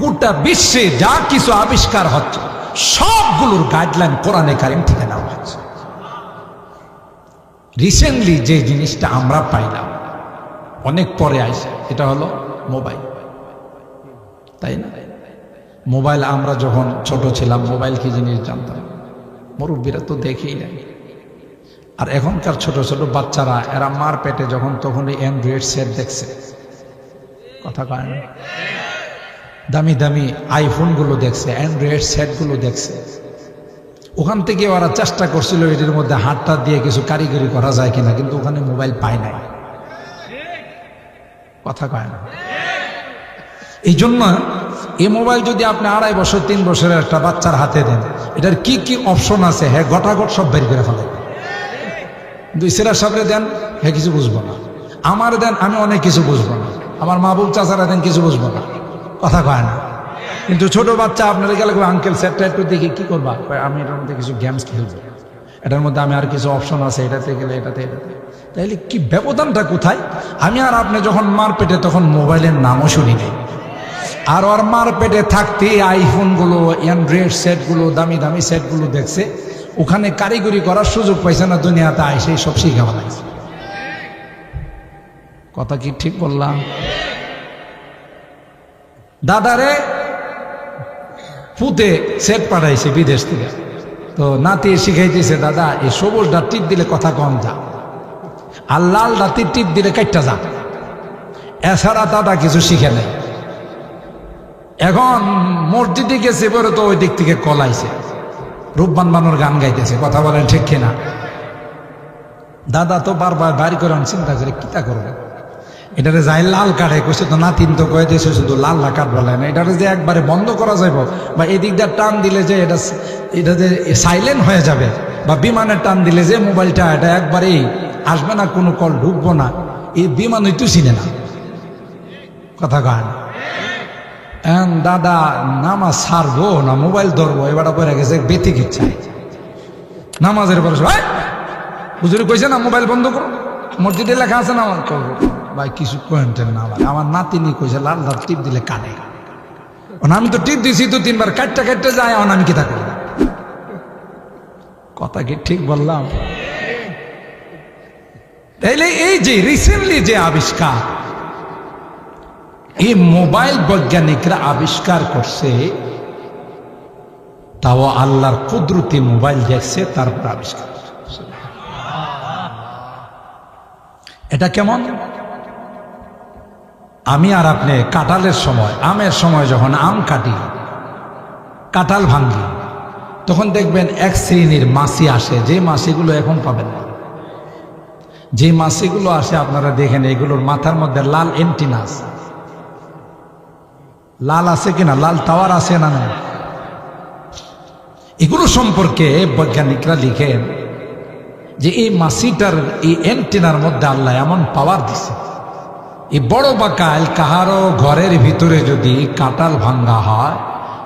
গোটা বিশ্বে যা কিছু আবিষ্কার হচ্ছে, সবগুলোর গাইডলাইন কোরআনে কারিম থেকে নেওয়া হচ্ছে রিসেন্টলি যে জিনিসটা আমরা পাইলাম, অনেক পরে আইসে, এটা হলো মোবাইল। তাই না? মোবাইল আমরা যখন ছোট ছিলাম, মোবাইল কি জিনিস জানতাম? মুরব্বীরা তো দেখেই নাই। আর এখনকার ছোট ছোট বাচ্চারা, এরা মার পেটে যখন তখন এই অ্যান্ড্রয়েড সেট দেখছে। কথা কয় না? দামি দামি আইফোনগুলো দেখছে অ্যান্ড্রয়েড সেটগুলো দেখছে। ওখান থেকে ওরা চেষ্টা করছিল এটির মধ্যে হাতটা দিয়ে কিছু কারিগরি করা যায় কিনা, কিন্তু ওখানে মোবাইল পায় নাই। কথা কয় না। এই জন্য এই মোবাইল যদি আপনি আড়াই বছর, তিন বছরের একটা বাচ্চার হাতে দেন, এটার কি কি অপশন আছে? হ্যাঁ গটাগট সব বের করে ফেলে। দুই সেরার সামনে দেন হ্যাঁ কিছু বুঝব না। আমার দেন, আমি অনেক কিছু বুঝব না। আমার মা বুক চাচারা দেন, কিছু বুঝব না। কথা কয় না। কিন্তু ছোট বাচ্চা আপনারা গেলে আঙ্কেল সেটটা একটু দেখি, কি করবা? আমি এটার মধ্যে কিছু গেমস খেলব। এটার মধ্যে আমি আর কিছু অপশন আছে, এটাতে গেলে, এটাতে এটাতে। তাইলে কি ব্যবধানটা কোথায়? আমি আর আপনি যখন মার পেটে তখন মোবাইলের নামও শুনি নাই। আর ওর মার পেটে থাকতে আইফোনগুলো অ্যান্ড্রয়েড সেটগুলো দামি দামি সেটগুলো দেখছে, ওখানে কারিগরি করার সুযোগ পাইছে না, দুনিয়াতে আইসে সব শিখা কথা কি ঠিক বললাম? দাদারে পুতে সেট পাঠাইছে বিদেশ থেকে। তো নাতি শিখাইতেছে, দাদা, এই সবুজটা টিপ দিলে কথা কম যা আর লাল ডাতি টিপ দিলে কাইটটা যা। এছাড়া দাদা কিছু শিখে নেই। এখন মসজিদে গেছে পরে তো ওই দিক থেকে কলাইছে রূপবান বানোর গান গাইতেছে, কথা বলেন ঠিক কিনা? দাদা তো বারবার বাড়ি করে চিন্তা করে, কিতা করবে? এটারে যাই লাল কাটে কইছে, তো নাতিন তো কয়ে দিয়েছে শুধু লাল লা কাট বলে না। এটারে যে একবারে বন্ধ করা যাইব বা এদিক দিয়ে টান দিলে যে এটা এটা যে সাইলেন্ট হয়ে যাবে বা বিমানের টান দিলে যে মোবাইলটা, এটা একবারেই আসবে না, কোনো কল ঢুকবো না। এই বিমান হইতো চিনে না। কথা কয় না? এখন দাদা, নামাজ সারবো না, মোবাইল ধরবো এবার পরে গেছে বেতিক ইচ্ছায় নামাজের পরে সবাই হুজুরি কইছে না, মোবাইল বন্ধ করো, মসজিদে লেখা আছে না আমার করব ভাই, কিছু কয়েন্টেন না ভাই। আমার নাতিনি কইছে, লাল লাল টিপ দিলে এখন আমি তো টিপ দিছি, তো তিনবার কাটতে কাটতে যায় এখন আমি কি করি? কথা কি ঠিক বললাম? তাইলে এই যে রিসেন্টলি যে আবিষ্কার, এই মোবাইল বৈজ্ঞানিকরা আবিষ্কার করছে, তাও আল্লাহর কুদরতি মোবাইল দেখছে, তারপর আবিষ্কার। এটা কেমন? আমি আর আপনি কাঁঠালের সময়, আমের সময় যখন আম কাটি, কাঁঠাল ভাঙ্গি তখন দেখবেন এক শ্রেণির মাসি আসে, যে মাসিগুলো এখন পাবেন না। যে মাসিগুলো আসে, আপনারা দেখেন এগুলোর মাথার মধ্যে লাল এন্টিনা আছে। লাল আছে কিনা লাল টাওয়ার আছে না নাই? এগুলো সম্পর্কে বৈজ্ঞানিকরা লিখেন যে এই মাসিটার এই এন্টিনার মধ্যে আল্লাহ এমন পাওয়ার দিছে। এই বড় বাকাল কাহারও ঘরের ভিতরে যদি কাটাল ভাঙ্গা হয়,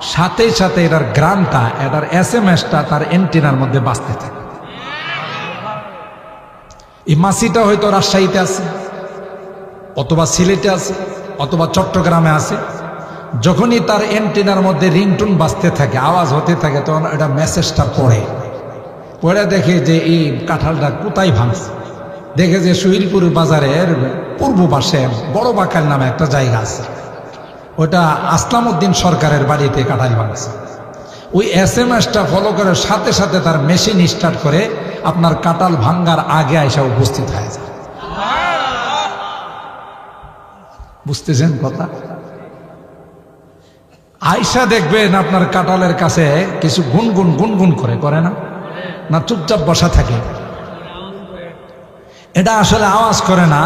সাথে সাথে এটার গ্রামটা, এটার এস এম এসটা তার এন্টিনার মধ্যে বাঁচতে থাকে। এই মাসিটা হয়তো রাজশাহীতে আছে, অথবা সিলেটে আছে, অথবা চট্টগ্রামে আছে। যখনই তার এন্টিনার মধ্যে রিংটুন বাজতে থাকে, আওয়াজ হতে থাকে, তখন এটা মেসেজটা পড়ে। পড়ে দেখে যে এই কাঁঠালটা কোথায় ভাঙছে? দেখে যে শহীদপুর বাজারের পূর্ব পাশে বড় বাকাল নামে একটা জায়গা আছে। ওটা আসলাম উদ্দিন সরকারের বাড়িতে কাঁঠাল ভাঙছে ওই এস এম এসটা ফলো করে সাথে সাথে তার মেশিন স্টার্ট করে আপনার কাঁঠাল ভাঙ্গার আগে আইসা উপস্থিত হয়ে যায়। বুঝতেছেন কথা? আয়সা দেখবেন আপনার কাটালের কাছে কিছু গুনগুন গুনগুন করে করে না? না চুপচাপ বসা থাকে? এটা আসলে আওয়াজ করে না,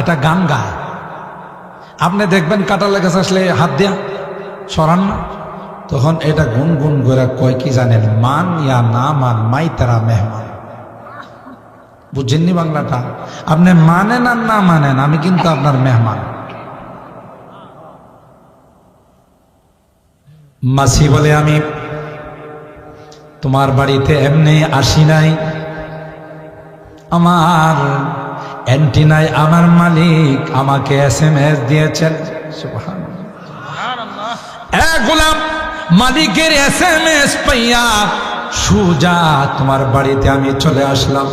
এটা গান গায়। আপনি দেখবেন কাটালের কাছে আসলে হাত দিয়া সরান না। তখন এটা গুনগুন করে কয় কি জানেন, মান ইয়া না মান মাই তারা মেহমান। বুঝছেননি বাংলাটা? আপনি মানেন আর না মানেন, আমি কিন্তু আপনার মেহমান। মাসি বলে, আমি তোমার বাড়িতে এমনি আসি নাই আমার অ্যান্টিনায় আমার মালিক আমাকে এস এম এস দিয়েছেন গোলাম মালিকের এস এম এস পাইয়া সুজা তোমার বাড়িতে আমি চলে আসলাম।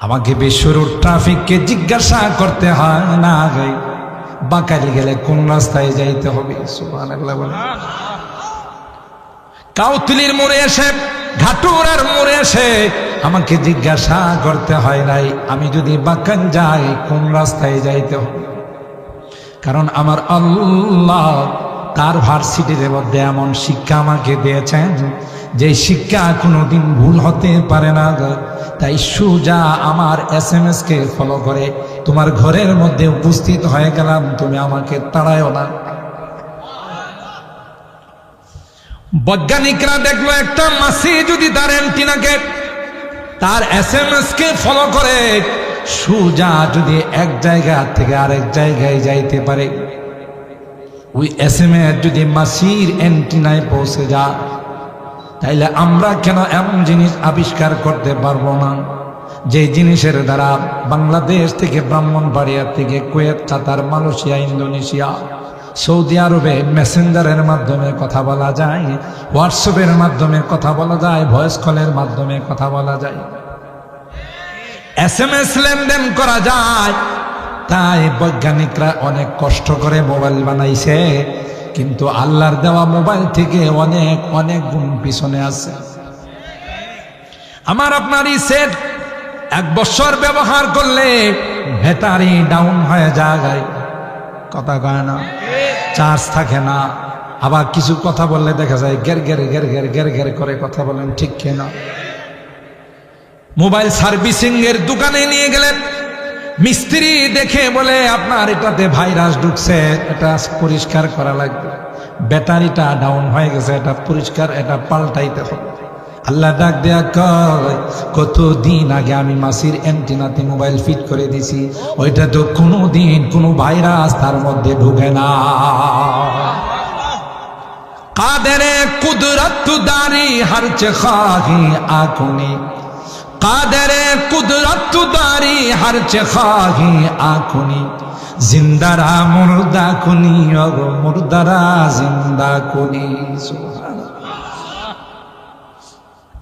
আমাকে বেসরুর ট্রাফিককে জিজ্ঞাসা করতে হয় না গাই বাঁকালি গেলে কোন রাস্তায় যাইতে হবে? বলে। কাউতুলির মোড়ে এসে, ঘাটুরার মোড়ে এসে আমাকে জিজ্ঞাসা করতে হয় নাই, আমি যদি বাকান যাই, কোন রাস্তায় যাইতে হবে কারণ আমার আল্লাহ তার ভার্সিটির মধ্যে এমন শিক্ষা আমাকে দিয়েছেন যে শিক্ষা কোনোদিন ভুল হতে পারে না। তাই সুজা আমার এস এম এস কে ফলো করে তোমার ঘরের মধ্যে উপস্থিত হয়ে গেলাম, তুমি আমাকে তাড়ায়ও না বৈজ্ঞানিকরা দেখল একটা মাসি যদি তার অ্যান্টিনাকে তার এস এম কে ফলো করে, সুজা যদি এক জায়গা থেকে আরেক জায়গায় যাইতে পারে, ওই এস এম এস যদি মাসির অ্যান্টিনায় পৌঁছে যা, তাইলে আমরা কেন এমন জিনিস আবিষ্কার করতে পারব না? যে জিনিসের দ্বারা বাংলাদেশ থেকে ব্রাহ্মণবাড়িয়া থেকে Kuwait Qatar Malaysia, Indonesia Saudi আরবে মেসেঞ্জারের মাধ্যমে কথা বলা যায়, হোয়াটসঅ্যাপের মাধ্যমে কথা বলা যায়, ভয়েস কলের মাধ্যমে কথা বলা যায়। এস এম এস লেনদেন করা যায়। তাই বৈজ্ঞানিকরা অনেক কষ্ট করে মোবাইল বানাইছে, কিন্তু আল্লাহর দেওয়া মোবাইল থেকে অনেক অনেক গুণ পিছনে আছে। আমার আপনার এই সেট এক বছর ব্যবহার করলে ব্যাটারি ডাউন হয়ে যায়। কথা কয় না, চার্জ থাকে না। আবার কিছু কথা বললে দেখা যায় গের গের গের গের গের গের করে কথা বলেন, ঠিক কিনা মোবাইল সার্ভিসিং এর দোকানে নিয়ে গেলেন। মিস্ত্রি দেখে বলে, আপনার এটাতে ভাইরাস ঢুকছে, এটা পরিষ্কার করা লাগবে। ব্যাটারিটা ডাউন হয়ে গেছে, এটা পরিষ্কার, এটা পাল্টাইতে হবে। আল্লাহ ডাক দেয়া কয়, কতদিন আগে আমি মাসির অ্যান্টিনাতে মোবাইল ফিট করে দিছি। ওইটা তো কোনো দিন কোনো ভাইরাস তার মধ্যে ঢুকে না। কাদেরে কুদরত দারি হরচ খাহি আকুনি কাদেরে কুদরত দারি হরচ খাহি আকুনি জিন্দারা মুর্দা কুনি অগ মুর্দারা জিন্দা কুনি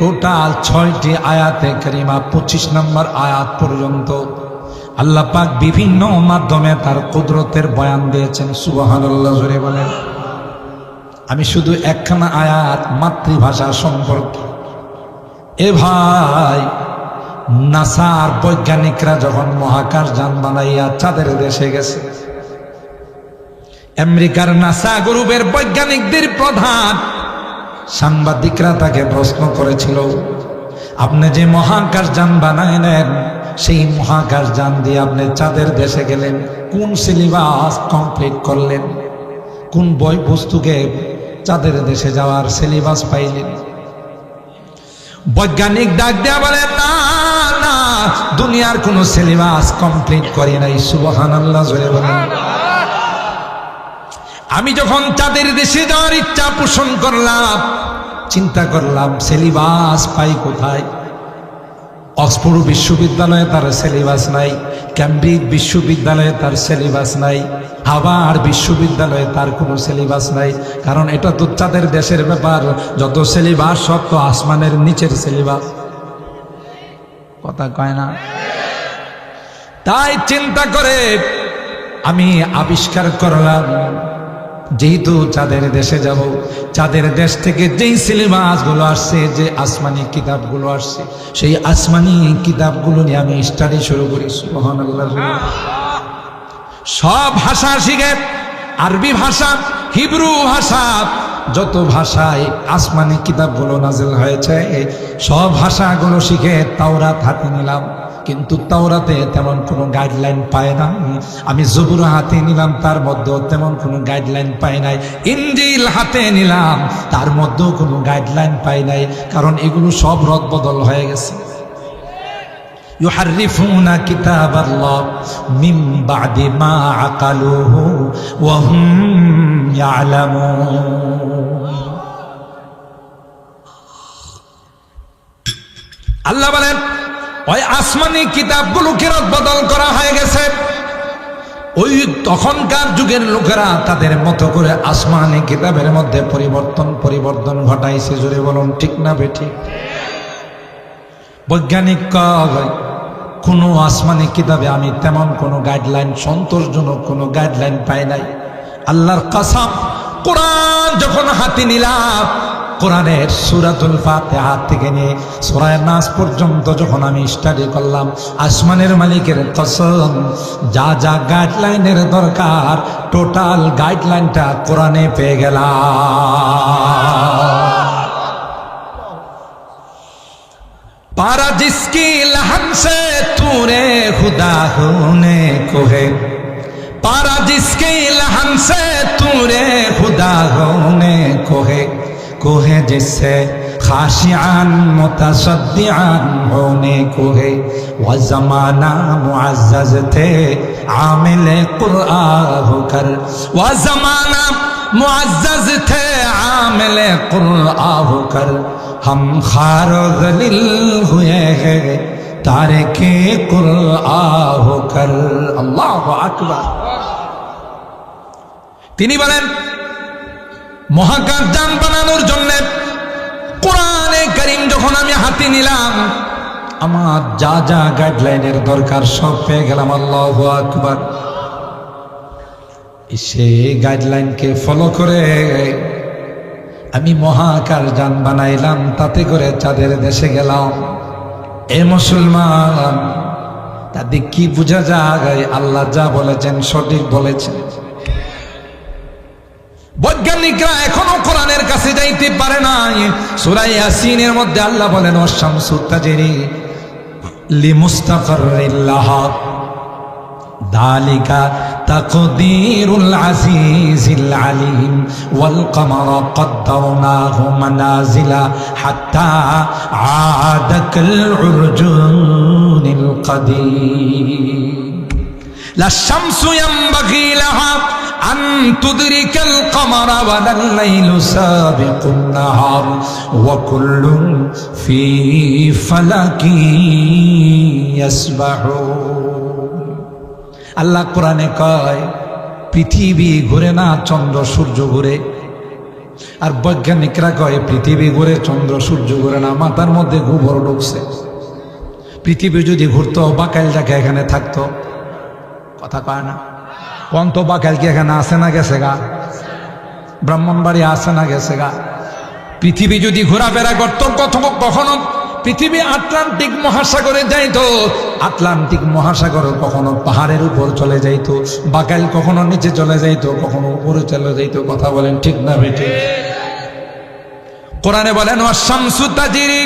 টোটাল ছয়টি আয়াতে করিমা, পঁচিশ নম্বর আয়াত পর্যন্ত। আল্লাহ পাক বিভিন্ন মাধ্যমে তার কুদরতের বয়ান দিয়েছেন, সুবহানাল্লাহ জোরে বলেন। আমি শুধু একখানা আয়াত মাতৃভাষা সম্পর্কে। এ ভাই, নাসার বৈজ্ঞানিকরা যখন মহাকাশ যান বানাইয়া চাঁদের দেশে গেছে, আমেরিকার নাসা গ্রুপের বৈজ্ঞানিকদের প্রধান সাংবাদিকরা তাকে প্রশ্ন করেছিল, আপনি যে মহাকাশ যান বানাইলেন সেই মহাকাশ যান দিয়ে আপনি চাঁদের দেশে গেলেন, কোন সিলেবাস কমপ্লিট করলেন? কোন বই বস্তুকে চাঁদের দেশে যাওয়ার সিলেবাস পাইলেন? বৈজ্ঞানিক ডাক দেয়া বলে, না না, দুনিয়ার কোন সিলেবাস কমপ্লিট করি নাই সুবহান আল্লাহ বলেন। আমি যখন চাঁদের দেশে যাওয়ার ইচ্ছা পোষণ করলাম, চিন্তা করলাম সিলেবাস পাই কোথায়? অক্সফোর্ড বিশ্ববিদ্যালয়ে তার সিলেবাস নাই ক্যামব্রিজ বিশ্ববিদ্যালয়ে তার সিলেবাস নাই আবার বিশ্ববিদ্যালয়ে তার কোনো সিলেবাস নাই, কারণ এটা তো চাঁদের দেশের ব্যাপার, যত সিলেবাস সব তো আসমানের নিচের সিলেবাস কথা কয় না? তাই চিন্তা করে আমি আবিষ্কার করলাম যেহেতু চাঁদের দেশে যাব, চাঁদের দেশ থেকে যেই সিলেবাসগুলো আসছে, যে আসমানি কিতাবগুলো আসছে, সেই আসমানি কিতাবগুলো নিয়ে আমি স্টাডি শুরু করি সব ভাষা শিখে, আরবি ভাষা, হিব্রু ভাষা, যত ভাষায় আসমানি কিতাবগুলো নাজিল হয়েছে, সব ভাষাগুলো শিখে তাওরাত হাতে নিলাম। কিন্তু তাওরাতে তেমন কোনো গাইডলাইন পায় না আমি জবুর হাতে নিলাম তার মধ্যেও তেমন কোনো গাইডলাইন পাই নাই ইঞ্জিল হাতে নিলাম তার মধ্যেও কোনো গাইডলাইন পাই নাই কারণ এগুলো সব রদবদল হয়ে গেছে يحرفون كتاب الله من بعد ما عقلوه وهم يعلمون আল্লাহ বলেন ওই আসমানি কিতাবগুলোকে বদল করা হয়ে গেছে? ওই তখনকার যুগের লোকেরা তাদের মতো করে আসমানি কিতাবের মধ্যে পরিবর্তন পরিবর্তন ঘটাইছে। জোরে বলুন, ঠিক না বেঠিক বৈজ্ঞানিক কোনো আসমানি কিতাবে আমি তেমন কোনো গাইডলাইন সন্তোষজনক কোনো গাইডলাইন পাই নাই। আল্লাহর কাসাম, কোরআন যখন হাতে নিলাম কোরআনের সুরাতুল ফাতিহা থেকে নিয়ে সুরায় নাস পর্যন্ত যখন আমি স্টাডি করলাম আসমানের মালিকের কসম যা যা গাইডলাইনের দরকার টোটাল গাইডলাইনটা কোরআনে পেয়ে গেলাম पारा जिसकी लहन से तूने खुदा होने को है पारा जिसकी लहन से तूने खुदा होने को है کوہ جس سے خاشعان متصدعان ہونے کو ہے وہ زمانہ معزز تھے عامل قرآن ہو کر وہ زمانہ معزز تھے عامل قرآن ہو کر ہم خار و ذلیل ہوئے ہیں تارے کے قرآن ہو کر اللہ اکبر তিনি বলেন মহাকাশ যান বানানোর জন্য কোরআনে করিম যখন আমি হাতে নিলাম, আমার যা যা গাইডলাইনের দরকার সব পেয়ে গেলাম, আল্লাহ আকবার। সেই গাইডলাইনকে ফলো করে আমি মহাকার যান বানাইলাম, তাতে করে চাঁদের দেশে গেলাম। এ মুসলমান, তাতে কি বোঝা যায়? আল্লাহ যা বলেছেন সঠিক বলেছেন। বৈজ্ঞানিকরা এখনো কোরআনের কাছে যাইতে পারে নাই সুরাই ইয়াসিনের মধ্যে আল্লাহ বলেন অশামসু তাজরি লিমুস্তাকারিল্লাহ ذلك تقدير العزيز العليم والقمر قدرناه منازل حتى عاد كالعرجون القديم لا الشمس ينبغي لها أن تدرك القمر ولا الليل سابق النهار وكل في فلك يسبحون আল্লাহ কোরআনে কয় পৃথিবী ঘুরে না চন্দ্র সূর্য ঘুরে আর বৈজ্ঞানিকরা কয় পৃথিবী ঘুরে চন্দ্র সূর্য ঘুরে না মাথার মধ্যে গোবর ঢুকছে পৃথিবী যদি ঘুরতো বাকাইল যাকে এখানে থাকতো কথা কয় না পন্ত বাকাইল কি এখানে আসে না গেছে গা? ব্রাহ্মণবাড়ি আসে না গেছে গা? পৃথিবী যদি ঘোরাফেরা করতো কখনো কখনো পৃথিবী আটলান্টিক মহাসাগরে যাইতো, আটলান্টিক মহাসাগর কখনো পাহাড়ের উপর চলে যাইত বাকাইল কখনো নিচে চলে যাইত, কখনো উপরে চলে যাইত, কথা বলেন ঠিক না বেটে কোরআনে বলেন ওয়াশামসু তাজরি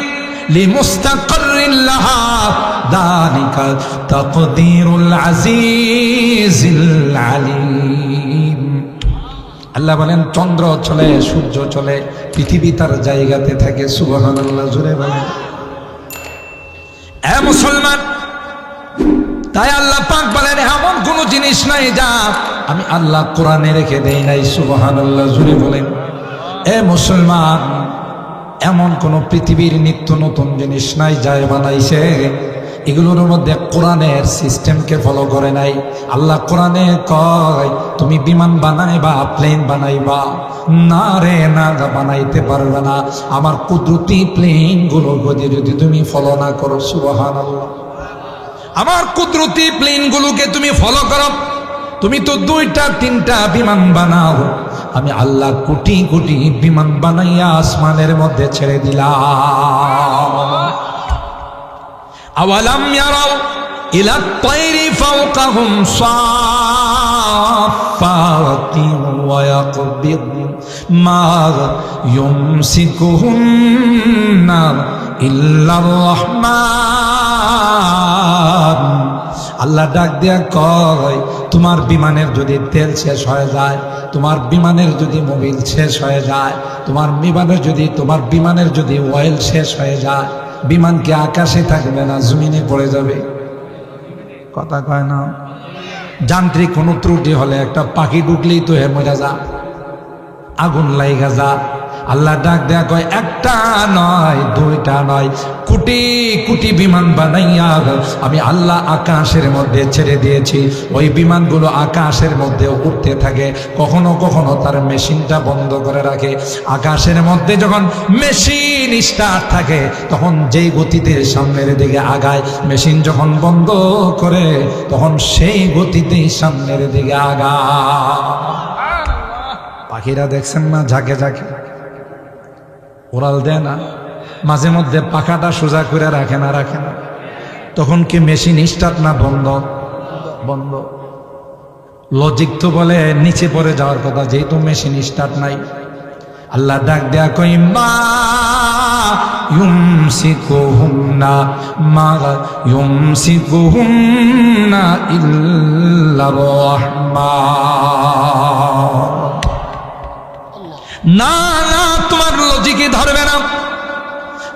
লিমুস্তাকাররিন দালিকা তাকদীরুল আজিজিল আলিম। আল্লাহ বলেন, চন্দ্র চলে, সূর্য চলে, পৃথিবী তার জায়গাতে থাকে, সুবহানাল্লাহ জুড়ে বলেন। এ মুসলমান, তাই আল্লাহ পাক বলেন, এমন কোন জিনিস নাই যা আমি আল্লাহ কোরআনে রেখে দেই নাই সুবহান আল্লাহ জুড়ে বলেন। এ মুসলমান, এমন কোন পৃথিবীর নিত্য নতুন জিনিস নাই যায় বানাইছে এগুলোর মধ্যে কোরআনের সিস্টেমকে ফলো করে নাই। আল্লাহ কোরআনে কয়, তুমি বিমান বানাইবা প্লেন বানাইবা। না রে, না বানাইতে পারবে না। আমার কুদরতি প্লেনগুলো যদি তুমি ফলো না করো সুবহান আমার কুদরতি প্লেন গুলোকে তুমি ফলো করো। তুমি তো দুইটা, তিনটা বিমান বানাও। আমি আল্লাহ কোটি কোটি বিমান বানাইয়া আসমানের মধ্যে ছেড়ে দিলাম। আওয়ালাম ইয়ারাও ইলা তাইরি ফাওকাহুম সাফাতি ওয়া ইয়াকবিদ মা ইউমসিকুহুন্না ইল্লার রহমান। আল্লাহ ডাক দিয়া কয়, তোমার বিমানের যদি তেল শেষ হয়ে যায়, তোমার বিমানের যদি মোবিল শেষ হয়ে যায়, তোমার বিমানের যদি, তোমার বিমানের যদি অয়েল শেষ হয়ে যায় বিমান কি আকাশে থাকবে না জমিনে পড়ে যাবে? কথা কয় না। যান্ত্রিক কোনো ত্রুটি হলে একটা পাখি ঢুকলেই তো হে মজা যা। আগুন লাইগা যা। আল্লাহ ডাক দেয়া কয়, একটা নয়, দুইটা নয়, কোটি কোটি বিমান বানাইয়া আমি আল্লাহ আকাশের মধ্যে ছেড়ে দিয়েছি। ওই বিমানগুলো আকাশের মধ্যে উঠতে থাকে, কখনো কখনো তার মেশিনটা বন্ধ করে রাখে। আকাশের মধ্যে যখন মেশিন স্টার্ট থাকে, তখন যেই গতিতে সামনের দিকে আগায়, মেশিন যখন বন্ধ করে, তখন সেই গতিতেই সামনের দিকে আগায়। পাখিরা দেখছেন না? ঝাঁকে ঝাঁকে। ওরাল দেয় না। মাঝে মধ্যে পাখাটা সোজা করে রাখে না রাখে না। তখন কি মেশিন স্টার্ট না বন্ধ? বন্ধ। লজিক তো বলে নিচে পড়ে যাওয়ার কথা, যেহেতু মেশিন স্টার্ট নাই। আল্লাহ ডাক দেয়া কই মা ইল্লা রহমান না না, তোমার লজিকে ধরবে না।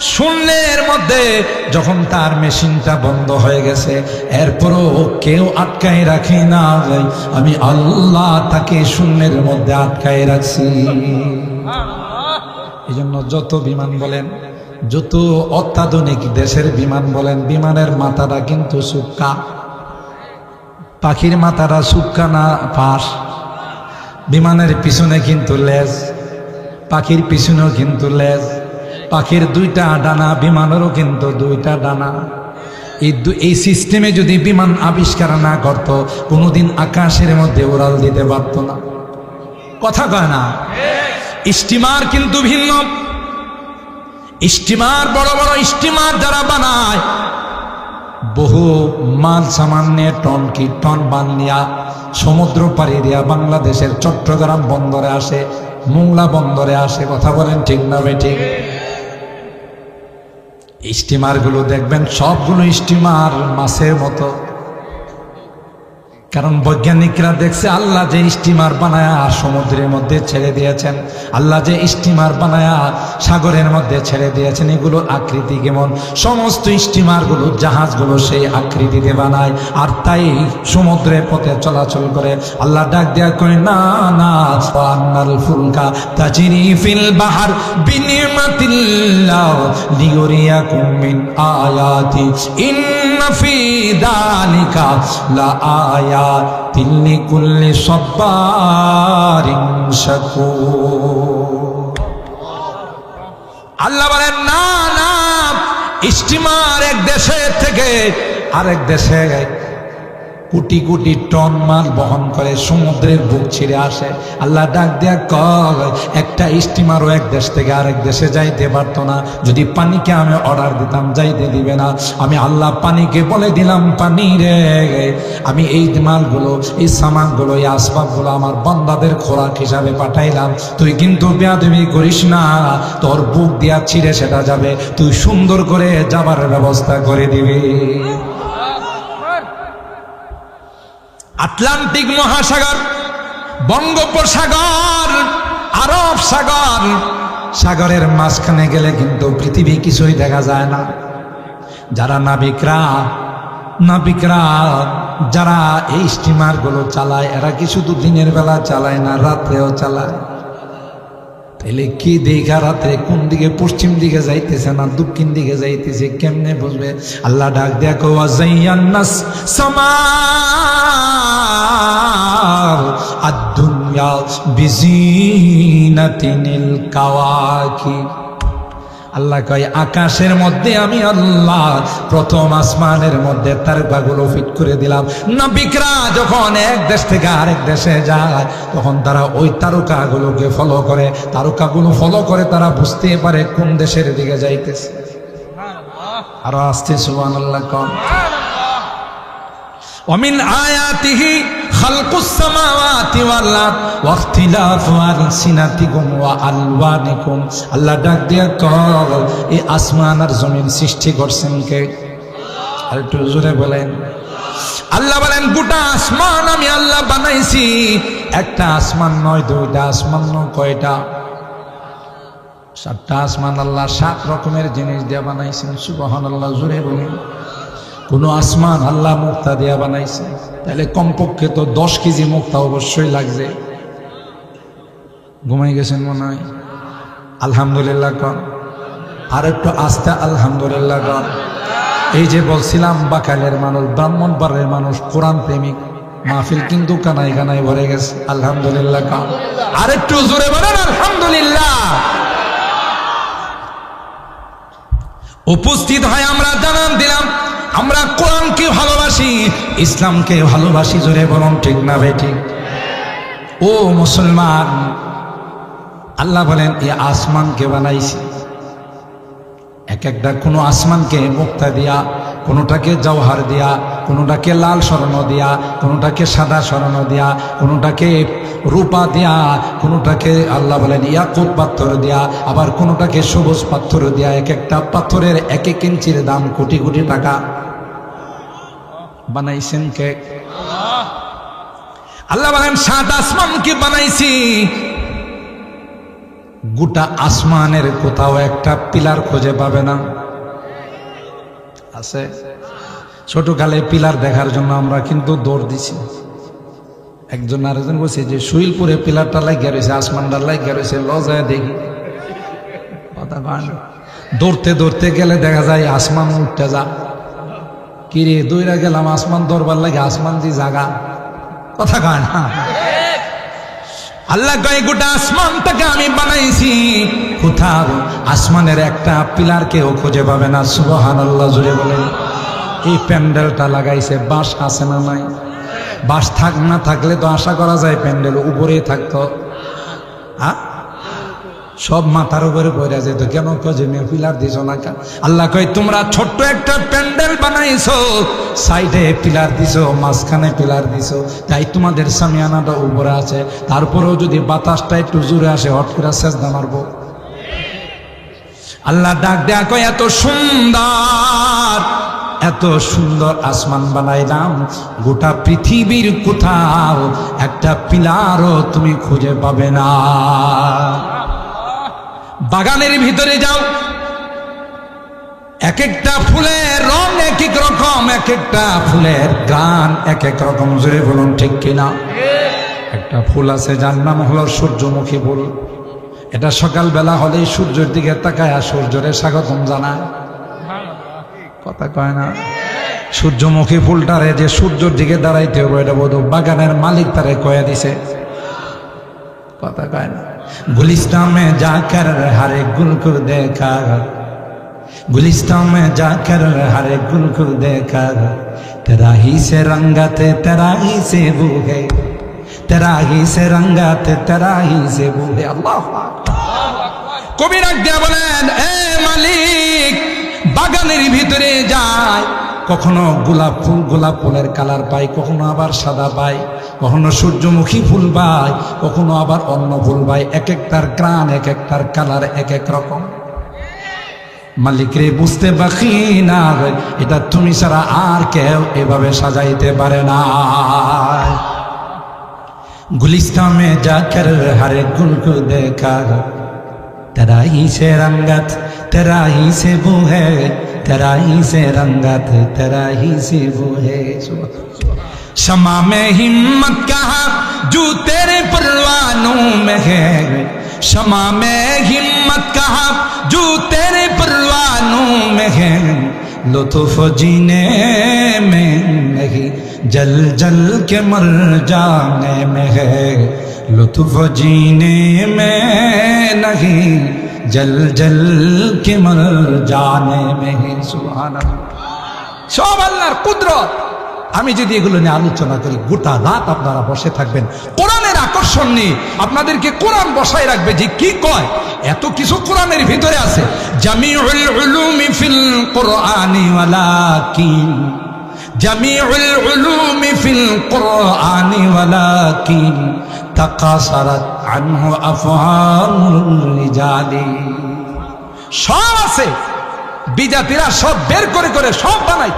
শূন্যের মধ্যে যখন তার মেশিনটা বন্ধ হয়ে গেছে, এরপরও কেউ আটকায় রাখে না। আমি আল্লাহ তাকে শূন্যের মধ্যে আটকায় রাখছি। এই জন্য যত বিমান বলেন, যত অত্যাধুনিক দেশের বিমান বলেন, বিমানের মাথাটা কিন্তু সুক্কা। পাখির মাথাটা সুক্কা না, ফাঁস। বিমানের পিছনে কিন্তু লেজ। পাখির পিছনেও কিন্তু লেজ। পাখির দুইটা ডানা, বিমানেরও কিন্তু দুইটা ডানা। এই এই সিস্টেমে যদি বিমান আবিষ্কার না করত, কোনোদিন আকাশের মধ্যে উড়াল দিতে পারত না। কথা কয় না? স্টিমার কিন্তু ভিন্ন। স্টিমার, বড় বড় স্টিমার যারা বানায়, বহু মাল সামান্য টন কি টন বানিয়া সমুদ্র পাড়ি দিয়া বাংলাদেশের চট্টগ্রাম বন্দরে আসে। মোংলা বন্দরে আসে কথা বলেন ঠিক না ঠিক স্টিমারগুলো দেখবেন সবগুলো স্টিমার মাছের মতো। কারণ বৈজ্ঞানিকরা দেখছে আল্লাহ যে স্টিমার বানায়া সমুদ্রের মধ্যে ছেড়ে দিয়েছেন, আল্লাহ যে স্টিমার বানায়া সাগরের মধ্যে ছেড়ে দিয়েছেন, এগুলো আকৃতি কেমন? সমস্ত স্টিমারগুলো, জাহাজগুলো সেই আকৃতিতে বানায় আর তাই সমুদ্রের পথে চলাচল করে। আল্লাহ ডাক দেয়া করে না না আন্নাল ফুলকা তাজিরি ফিল বাহার বিনিমাতিল্লাহ লিউরিয়াকুম মিন আয়াতি। ইন্না ফি দালিকা লা আয়াতিন লিকুল্লি সাব্বারিন শাকুর। আল্লাহ বলেন, না না স্টিমার এক দেশে থেকে আরেক দেশে কোটি কোটি টন মাল বহন করে, সমুদ্রের বুক ছিঁড়ে আসে। আল্লাহ ডাক দেয়া কল একটা স্টিমারও এক দেশ থেকে আরেক দেশে যাইতে পারতো না। যদি পানিকে আমি অর্ডার দিতাম, যাইতে দিবে না। আমি আল্লাহ পানিকে বলে দিলাম, পানি রে, আমি এই মালগুলো, এই সামানগুলো, এই আসবাবগুলো আমার বন্দাদের খোরাক হিসাবে পাঠাইলাম। তুই কিন্তু বেয়াদবি করিস না। তোর বুক দিয়া ছিঁড়ে সেটা যাবে। তুই সুন্দর করে যাবার ব্যবস্থা করে দিবি। আটলান্টিক মহাসাগর, বঙ্গোপসাগর, আরব সাগর। সাগরের মাঝখানে গেলে কিন্তু পৃথিবী কিছুই দেখা যায় না। যারা নাবিকরা নাবিকরা, যারা এই স্টিমারগুলো চালায়, এরা কি শুধু দিনের বেলা চালায় না, রাত্রেও চালায়? তাহলে কি দেখা রাত্রে কোন দিকে পশ্চিম দিকে যাইতেছে না দক্ষিণ দিকে যাইতেছে, কেমনে বুঝবে? আল্লাহ ডাক দেখো আজাইয়ান্নাস সামার আদ-দুনিয়া বিজিনাতিনিল কাওয়াকি আল্লাহ কয়, আকাশের মধ্যে আমি আল্লাহ প্রথম আসমানের মধ্যে তারকাগুলো ফিট করে দিলাম। নাবিকরা যখন এক দেশ থেকে আরেক দেশে যায়, তখন তারা ওই তারকাগুলোকে ফলো করে। তারকাগুলো ফলো করে তারা বুঝতে পারে কোন দেশের দিকে যাইতেছে। আরও আসতে সুবান আল্লাহ কম। অমিন আয়াতিহি আল্লাহ ডাক দিয়া কল এই আসমান আর জমিন সৃষ্টি করছেন কে? আর জোরে বলেন। আল্লাহ বলেন, গোটা আসমান আমি আল্লাহ বানাইছি। একটা আসমান নয়, দুইটা আসমান নয়, কয়টা? সাতটা আসমান আল্লাহ সাত রকমের জিনিস দিয়ে বানাইছেন। সুবহান আল্লাহ জোরে বলেন। কোন আসমান আল্লাহ মুক্তা দিয়া বানাইছে। তাহলে কমপক্ষে তো দশ কেজি মুক্তা অবশ্যই লাগছে। ঘুমাই গেছেন মনে হয়? আলহামদুলিল্লাহ কন। আর একটু আস্তে আলহামদুলিল্লাহ কন। এই যে বলছিলাম, বাকালের মানুষ ব্রাহ্মণ পাড়ের মানুষ, কোরআন প্রেমিক, মাহফিল কিন্তু কানাই কানাই ভরে গেছে। আলহামদুলিল্লাহ কন। আর একটু জোরে বলেন, আলহামদুলিল্লাহ। উপস্থিত হয় আমরা, জানান দিলাম আমরা কোরআনকে ভালোবাসি, ইসলামকে ভালোবাসি, জোরে বলুন ঠিক না ঠিক? ও মুসলমান, আল্লাহ বলেন এই আসমানকে বানাইছি। এক একটা কোনো আসমানকে মুক্তা দিয়া, কোনোটাকে জওহার দিয়া, কোনোটাকে লাল স্বর্ণ দিয়া, কোনোটাকে সাদা স্বর্ণ দিয়া, কোনোটাকে রূপা দিয়া, কোনোটাকে আল্লাহ বলেন ইয়াকুত পাথর দিয়া, আবার কোনোটাকে সবুজ পাথর দিয়া, এক একটা পাথরের এক এক ইঞ্চির দাম কোটি কোটি টাকা। বানাইছেন কে? আল্লাহ বলেন, সাত আসমানকে বানাইছি? গোটা আসমানের কোথাও একটা পিলার খুঁজে পাবে না। আছে। ছোট ছোটকালে পিলার দেখার জন্য আমরা কিন্তু দৌড় দিছি। একজন আরেকজন বলছে যে শুইলপুরে পিলারটা লাগিয়ে রয়েছে, আসমানটা লাগিয়ে রয়েছে লজায় দেখি। কথা দৌড়তে দৌড়তে গেলে দেখা যায়, আসমান উঠতে যা কিরে দৌড়া গেলাম আসমান দৌড়বার লাগে, আসমান দি জাগা। কথা কয় না? আল্লাহ কয়, গোটা আসমানটাকে আমি বানাইছি। কোথাও আসমানের একটা পিলার কেউ খুঁজে পাবে না। সুবহান আল্লাহ জুড়ে বলেন। এই প্যান্ডেলটা লাগাইছে, বাঁশ আছে না নাই? বাঁশ থাক না থাকলে তো আশা করা যায় প্যান্ডেল উপরেই থাকতো। হ্যাঁ সব মাথার উপরে পড়ে যেত কেন কজে মেয়ে পিলার দিছ না কেন? আল্লাহ কয়, তোমরা ছোট্ট একটা প্যান্ডেল বানাইছো, সাইডে পিলার দিছো, মাঝখানে পিলার দিছো, তাই তোমাদের সামিয়ানাটা উপরে আছে, তারপরেও যদি বাতাসটা একটু জোরে আসে, হট করে চেষ্টা মারবো আল্লাহ ডাক দেয়া কয়, এত সুন্দর এত সুন্দর আসমান বানাইলাম, গোটা পৃথিবীর কোথাও একটা পিলারও তুমি খুঁজে পাবে না বাগানের ভিতরে যাও। এক একটা ফুলের রং এক এক রকম এক একটা ফুলের গান এক এক রকম। জোরে বলুন, ঠিক কিনা? একটা ফুল আছে, যার নাম হলো সূর্যমুখী ফুল। এটা সকালবেলা হলেই সূর্যের দিকে তাকায় সূর্যরে স্বাগতম জানায়। কথা কয় না? সূর্যমুখী ফুলটারে যে সূর্যের দিকে দাঁড়াইতে হবে, এটা বোধ বাগানের মালিক তারে কয়া দিছে। কথা কয় না? गुलिस्तान में जाकर हर एक गुल को देखा गुलिस्तान में जाकर हर एक गुल को देखा तेरा ही से रंगत तेरा ही से बू है तेरा ही से रंगत तेरा ही से बू है अल्लाह কবির আজ্ঞা বলেন এ মালিক বাগানের ভিতরে যায় কখনো গোলাপ ফুল গোলাপ ফুলের কালার পাই কখনো আবার সাদা পাই কখনো সূর্যমুখী ফুল পাই কখনো আবার অন্য ফুল পাই এক একটার গ্রান এক একটার কালার এক এক রকম মালিক রে বুঝতে বাকি না এটা তুমি ছাড়া আর কেউ এভাবে সাজাইতে পারে না गुलिस्तान में जाकर हर एक गुल को देखा तेरा ही से रंगत तेरा ही से वो है तेरा ही से रंगत तेरा ही से वो है शमा में हिम्मत कहा? जो तेरे परवानों में है। शमा में हिम्मत कहा? जो तेरे परवानों में है। लुत्फ जीने में नहीं, जल जल के मर जाने में है। लुत्फ जीने में नहीं, जल जल के मर जाने में है। सुबह सब अल्लाह कुदरत। আমি যদি এগুলো নিয়ে আলোচনা করি, গোটা রাত আপনারা বসে থাকবেন। কোরআনের আকর্ষণ নিয়ে আপনাদেরকে কোরআন বসায় রাখবে যে কি কয়? এত কিছু কোরআনের ভিতরে আছে। সব আছে। বিজাতিরা সব বের করে করে সব বানাই